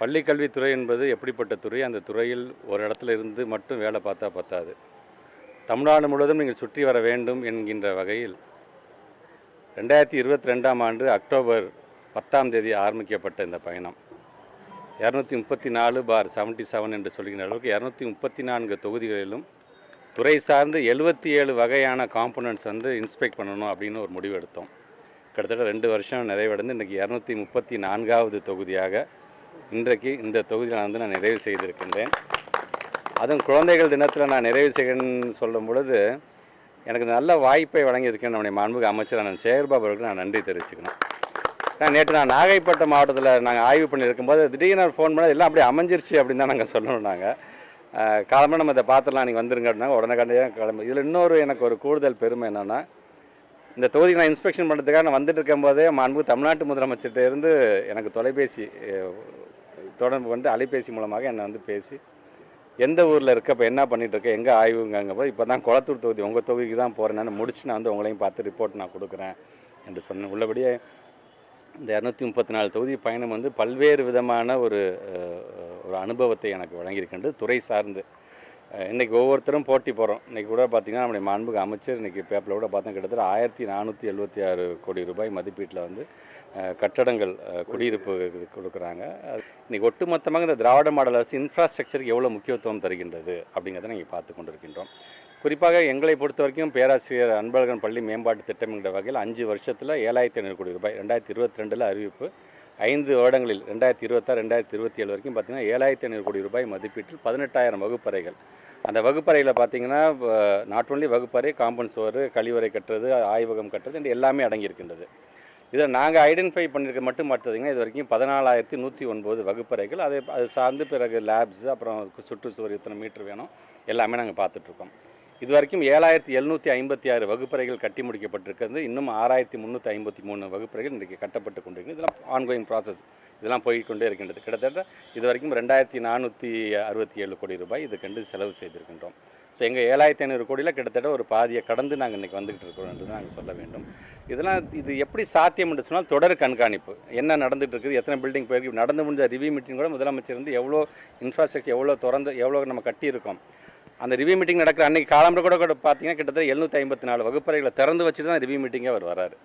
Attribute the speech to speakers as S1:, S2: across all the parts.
S1: பள்ளிக்கல்வித்துறை என்பது எப்படிப்பட்ட துறை? அந்த துறையில் ஒரு இடத்துல இருந்து மட்டும் வேலை பார்த்தா பத்தாது. தமிழ்நாடு முழுவதும் நீங்கள் சுற்றி வர வேண்டும் என்கின்ற வகையில் ரெண்டாயிரத்தி இருபத்தி ரெண்டாம் ஆண்டு அக்டோபர் பத்தாம் தேதி ஆரம்பிக்கப்பட்ட இந்த பயணம். இரநூத்தி முப்பத்தி நாலு பார் செவன்ட்டி செவன் என்று சொல்கின்ற அளவுக்கு இரநூத்தி முப்பத்தி நான்கு தொகுதிகளிலும் துறை சார்ந்து எழுபத்தி ஏழு வகையான காம்பனன்ட்ஸ் வந்து இன்ஸ்பெக்ட் பண்ணணும் அப்படின்னு ஒரு முடிவு எடுத்தோம். கிட்டத்தட்ட ரெண்டு வருஷம் நிறைவடைந்து இன்றைக்கி இரநூத்தி முப்பத்தி நான்காவது தொகுதியாக இன்றைக்கு இந்த தொகுதியில் நான் வந்து நான் நிறைவு செய்திருக்கின்றேன். அதுவும் குழந்தைகள் தினத்தில் நான் நிறைவு செய்கிறேன்னு சொல்லும் பொழுது எனக்கு நல்ல வாய்ப்பை வழங்கியிருக்கேன் நம்முடைய மாண்புக்கு அமைச்சரான நான் சேகர்பாபு அவருக்கு நான் நன்றி தெரிவிச்சுக்கணும். நான் நேற்று நான் நாகைப்பட்டினம் மாவட்டத்தில் நாங்கள் ஆய்வு பண்ணியிருக்கும்போது திடீர்னு ஃபோன் பண்ணால் எல்லாம் அப்படியே அமைஞ்சிருச்சு அப்படின்னு தான் நாங்கள் சொல்லணும் நாங்கள் காலமாக நம்ம இதை பார்த்துலாம் நீங்கள் வந்துருங்க அப்படின்னாங்க உடனே கண்டிப்பாக கிளம்பு. இதில் இன்னொரு எனக்கு ஒரு கூடுதல் பெருமை என்னென்னா இந்த தொகுதிக்கு நான் இன்ஸ்பெக்ஷன் பண்ணுறதுக்காக நான் வந்துட்டு இருக்கும்போதே மாண்பு தமிழ்நாட்டு முதலமைச்சர்கிட்ட இருந்து எனக்கு தொலைபேசி தொடர்பு கொண்டு அலைபேசி மூலமாக என்னை வந்து பேசி எந்த ஊரில் இருக்க இப்போ என்ன பண்ணிகிட்டு இருக்க எங்கே ஆய்வுங்கங்க இப்போ தான் குளத்தூர் தொகுதி உங்கள் தொகுதிக்கு தான் போகிறேன்னு முடிச்சு நான் வந்து உங்களையும் பார்த்து ரிப்போர்ட் நான் கொடுக்குறேன் என்று சொன்னேன். உள்ளபடியே இந்த இரநூத்தி முப்பத்தி நாலு தொகுதி பயணம் வந்து பல்வேறு விதமான ஒரு ஒரு அனுபவத்தை எனக்கு வழங்கியிருக்கின்றது துறை சார்ந்து இன்றைக்கி ஒவ்வொருத்தரும் போட்டி போகிறோம் இன்னைக்கு கூட பார்த்தீங்கன்னா நம்முடைய மாண்புக்கு அமைச்சர் இன்றைக்கி பேப்பரில் கூட பார்த்தா கிட்டத்தட்ட ஆயிரத்தி நானூற்றி எழுபத்தி ஆறு கோடி ரூபாய் மதிப்பீட்டில் வந்து கட்டடங்கள் குடியிருப்பு கொடுக்குறாங்க. இன்றைக்கி ஒட்டுமொத்தமாக இந்த திராவிட மாடல் அரசு இன்ஃப்ராஸ்ட்ரக்சருக்கு எவ்வளோ முக்கியத்துவம் தருகின்றது அப்படிங்கிறத நீங்கள் பார்த்து கொண்டிருக்கின்றோம். குறிப்பாக எங்களை பொறுத்த வரைக்கும் பேராசிரியர் அன்பழகன் பள்ளி மேம்பாட்டு திட்டம் வகையில் அஞ்சு வருஷத்தில் ஏழாயிரத்தி ஐநூறு கோடி ரூபாய் ரெண்டாயிரத்தி இருபத்தி ரெண்டில் அறிவிப்பு ஐந்து வருடங்களில் ரெண்டாயிரத்தி இருபத்தாறு ரெண்டாயிரத்தி இருபத்தி ஏழு வரைக்கும் பார்த்தீங்கன்னா ஏழாயிரத்தி ஐநூறு கோடி ரூபாய் மதிப்பீட்டில் பதினெட்டாயிரம் வகுப்பறைகள். அந்த வகுப்பறையில் பார்த்தீங்கன்னா நாட் ஒன்லி வகுப்பறை காம்பவுண்ட் சுவர் கழிவறை கட்டுறது ஆய்வகம் கட்டுறது என்று எல்லாமே அடங்கியிருக்கின்றது. இதை நாங்கள் ஐடென்டிஃபை பண்ணியிருக்க மட்டும் பார்த்தீங்கன்னா இது வரைக்கும் பதினாலாயிரத்தி நூற்றி ஒன்பது வகுப்பறைகள். அதை அது சார்ந்து பிறகு லேப்ஸ் அப்புறம் சுற்றுச்சுவர் இத்தனை மீட்டர் வேணும் எல்லாமே நாங்கள் பார்த்துட்ருக்கோம். இது வரைக்கும் ஏழாயிரத்தி எழுநூற்றி ஐம்பத்தி ஆறு வகுப்பறைகள் கட்டி முடிக்கப்பட்டிருக்கிறது. இன்னும் ஆறாயிரத்தி முந்நூற்றி ஐம்பத்தி மூணு வகுப்பறைகள் இன்றைக்கு கட்டப்பட்டு கொண்டிருக்கிறது இதெல்லாம் ஆன்கோயிங் ப்ராசஸ் இதெல்லாம் போய்க்கொண்டே இருக்கின்றது. கிட்டத்தட்ட இது வரைக்கும் ரெண்டாயிரத்தி நானூற்றி அறுபத்தி ஏழு கோடி ரூபாய் இதுக்கென்று செலவு செய்திருக்கின்றோம். ஸோ எங்கள் ஏழாயிரத்தி ஐநூறு கோடியில் கிட்டத்தட்ட ஒரு பாதியை கடந்து நாங்கள் இன்றைக்கி வந்துகிட்டு இருக்கிறோம் என்று நாங்கள் சொல்ல வேண்டும். இதெல்லாம் இது எப்படி சாத்தியம் என்று சொன்னால் தொடர் கண்காணிப்பு. என்ன நடந்துகிட்டு இருக்குது எத்தனை பில்டிங் போயிருக்கு நடந்து முடிஞ்ச ரிவ்யூ மீட்டிங் கூட முதலமைச்சர் வந்து எவ்வளோ இன்ஃப்ராஸ்ட்ரக்சர் எவ்வளோ திறந்து எவ்வளோ நம்ம கட்டியிருக்கோம். அந்த ரிவ்யூ மீட்டிங் நடக்கிற அன்றைக்கி காலம்பர கூட கூட பார்த்தீங்கன்னா கிட்டத்தட்ட எழுநூற்றி ஐம்பத்தி நாலு வகுப்பறைகளை திறந்து வச்சுட்டு தான் ரிவ்யூ மீட்டிங்கே அவர் வராரு.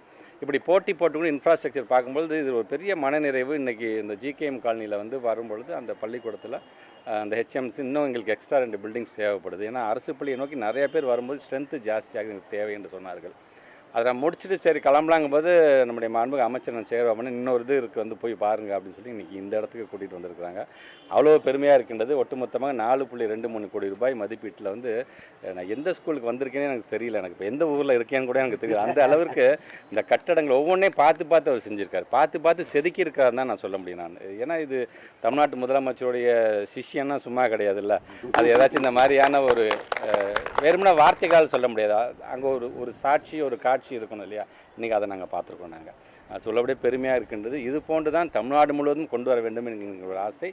S1: இப்படி போட்டி போட்டுக்கணும் இன்ஃப்ராஸ்ட்ரக்சர் பார்க்கும்பொழுது இது ஒரு பெரிய மனநிறைவு. இன்றைக்கி இந்த ஜிகேஎம் காலனியில் வந்து வரும்பொழுது அந்த பள்ளிக்கூடத்தில் அந்த ஹெச்எம்சி இன்னும் எங்களுக்கு எக்ஸ்ட்ரா ரெண்டு பில்டிங்ஸ் தேவைப்படுது. ஏன்னா அரசு பள்ளியை நோக்கி நிறைய பேர் வரும்போது ஸ்ட்ரென்த்து ஜாஸ்தியாக எங்களுக்கு தேவை என்று சொன்னார்கள். அதை நான் முடிச்சுட்டு சரி கிளம்பலாங்கும்போது நம்முடைய மாண்புக்கு அமைச்சர் நான் சேருவாமன்னு இன்னொரு இது இருக்குது வந்து போய் பாருங்கள் அப்படின்னு சொல்லி இன்றைக்கி இந்த இடத்துக்கு கூட்டிகிட்டு வந்திருக்கிறாங்க. அவ்வளோ பெருமையாக இருக்கின்றது. ஒட்டுமொத்தமாக நாலு புள்ளி ரெண்டு மூணு கோடி ரூபாய் மதிப்பீட்டில் வந்து நான் எந்த ஸ்கூலுக்கு வந்திருக்கேனே எனக்கு தெரியல. எனக்கு இப்போ எந்த ஊரில் இருக்கேன்னு கூட எனக்கு தெரியல. அந்த அளவிற்கு இந்த கட்டடங்கள் ஒவ்வொன்றையும் பார்த்து பார்த்து அவர் செஞ்சுருக்காரு. பார்த்து பார்த்து செதுக்கி இருக்காரு தான் நான் சொல்ல முடியும் நான். ஏன்னா இது தமிழ்நாட்டு முதலமைச்சருடைய சிஷியன்னா சும்மா கிடையாதுல்ல. அது ஏதாச்சும் இந்த மாதிரியான ஒரு அஹ், வெறுமனே சொல்ல முடியாது. அங்கே ஒரு ஒரு சாட்சி ஒரு காட்சி இருக்கணும் இல்லையா? இன்றைக்கி அதை நாங்கள் பார்த்துருக்கோம் நாங்கள் சொல்லபடியே பெருமையாக இருக்கின்றது இது போன்று தான் தமிழ்நாடு முழுவதும் கொண்டு வர வேண்டும் என்கிற ஒரு ஆசை.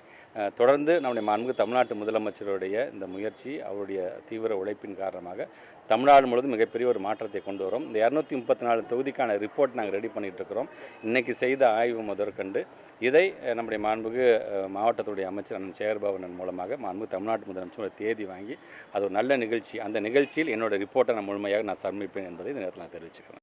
S1: தொடர்ந்து நம்முடைய மாண்பு தமிழ்நாட்டு முதலமைச்சருடைய இந்த முயற்சி அவருடைய தீவிர உழைப்பின் காரணமாக தமிழ்நாடு முழுவதும் மிகப்பெரிய ஒரு மாற்றத்தை கொண்டு வரும். இந்த இரநூத்தி முப்பத்தி நாலு தொகுதிக்கான ரிப்போர்ட் நாங்கள் ரெடி பண்ணிட்டு இருக்கிறோம். இன்னைக்கு செய்த ஆய்வு முதற்கண்டு. இதை நம்முடைய மாண்புக்கு மாவட்டத்துடைய அமைச்சர் அண்ணன் சேகர்பாபுனன் மூலமாக மாண்புமிகு தமிழ்நாட்டு முதலமைச்சர் தேதி வாங்கி அது ஒரு நல்ல நிகழ்ச்சி. அந்த நிகழ்ச்சியில் என்னோட ரிப்போர்ட்டை நான் முழுமையாக நான் சமர்ப்பிப்பேன் என்பதை இந்த நேரத்தில் நான் தெரிவிச்சுக்கிறேன்.